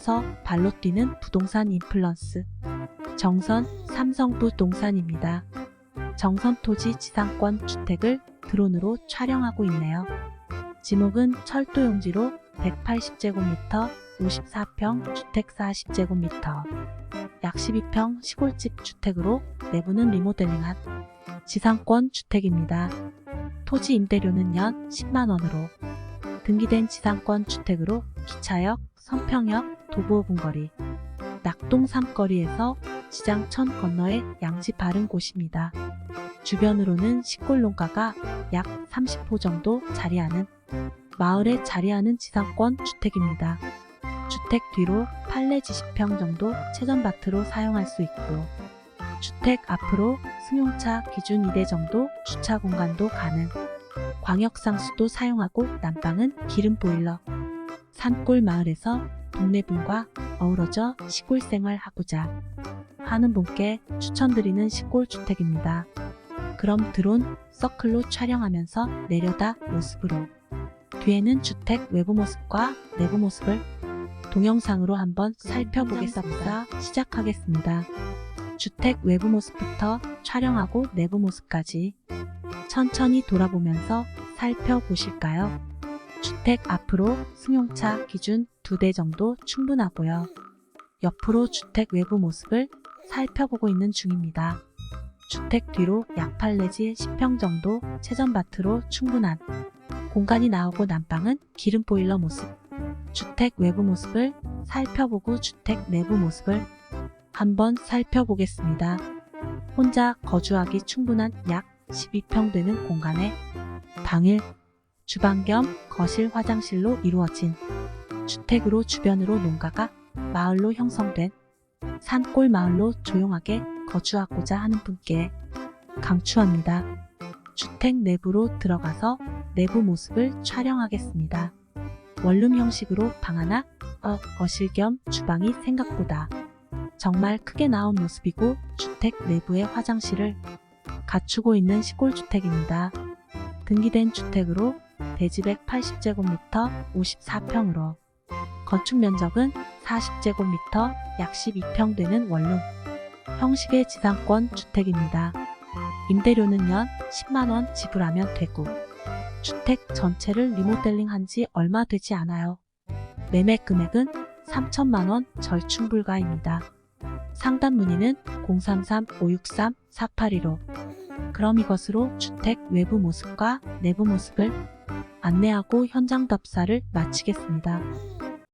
서울에서 발로 뛰는 부동산 인플루언스 정선 삼성부 동산입니다. 정선 토지 지상권 주택을 드론으로 촬영하고 있네요. 지목은 철도 용지로 180제곱미터 54평 주택 40제곱미터 약 12평 시골집 주택으로 내부는 리모델링한 지상권 주택입니다. 토지 임대료는 연 10만원으로 등기된 지상권 주택으로 기차역, 성평역, 도보 분거리, 낙동 삼거리에서 지장천 건너에 양지 바른 곳입니다. 주변으로는 시골 농가가 약 30호 정도 자리하는 마을에 자리하는 지상권 주택입니다. 주택 뒤로 판례 지시평 정도 채전밭으로 사용할 수 있고 주택 앞으로 승용차 기준 2대 정도 주차 공간도 가능. 광역상수도 사용하고 난방은 기름 보일러. 산골 마을에서 동네 분과 어우러져 시골 생활하고자 하는 분께 추천드리는 시골 주택입니다. 그럼 드론 서클로 촬영하면서 내려다 모습으로 뒤에는 주택 외부 모습과 내부 모습을 동영상으로 한번 살펴보겠습니다. 시작하겠습니다. 주택 외부 모습부터 촬영하고 내부 모습까지 천천히 돌아보면서 살펴보실까요? 주택 앞으로 승용차 기준 두 대 정도 충분하고요. 옆으로 주택 외부 모습을 살펴보고 있는 중입니다. 주택 뒤로 약 8 내지 10평 정도 채전밭으로 충분한 공간이 나오고 난방은 기름 보일러 모습. 주택 외부 모습을 살펴보고 주택 내부 모습을 한번 살펴보겠습니다. 혼자 거주하기 충분한 약 12평 되는 공간에 방일, 주방 겸 거실 화장실로 이루어진 주택으로 주변으로 농가가 마을로 형성된 산골 마을로 조용하게 거주하고자 하는 분께 강추합니다. 주택 내부로 들어가서 내부 모습을 촬영하겠습니다. 원룸 형식으로 방 하나, 어, 거실 겸 주방이 생각보다 정말 크게 나온 모습이고 주택 내부의 화장실을 갖추고 있는 시골 주택입니다. 등기된 주택으로 대지 180제곱미터 54평으로 건축 면적은 40제곱미터 약 12평 되는 원룸 형식의 지상권 주택입니다. 임대료는 연 10만원 지불하면 되고 주택 전체를 리모델링 한 지 얼마 되지 않아요. 매매 금액은 3천만원 절충 불가입니다. 상담 문의는 033-563-4815 그럼 이것으로 주택 외부 모습과 내부 모습을 안내하고 현장 답사를 마치겠습니다.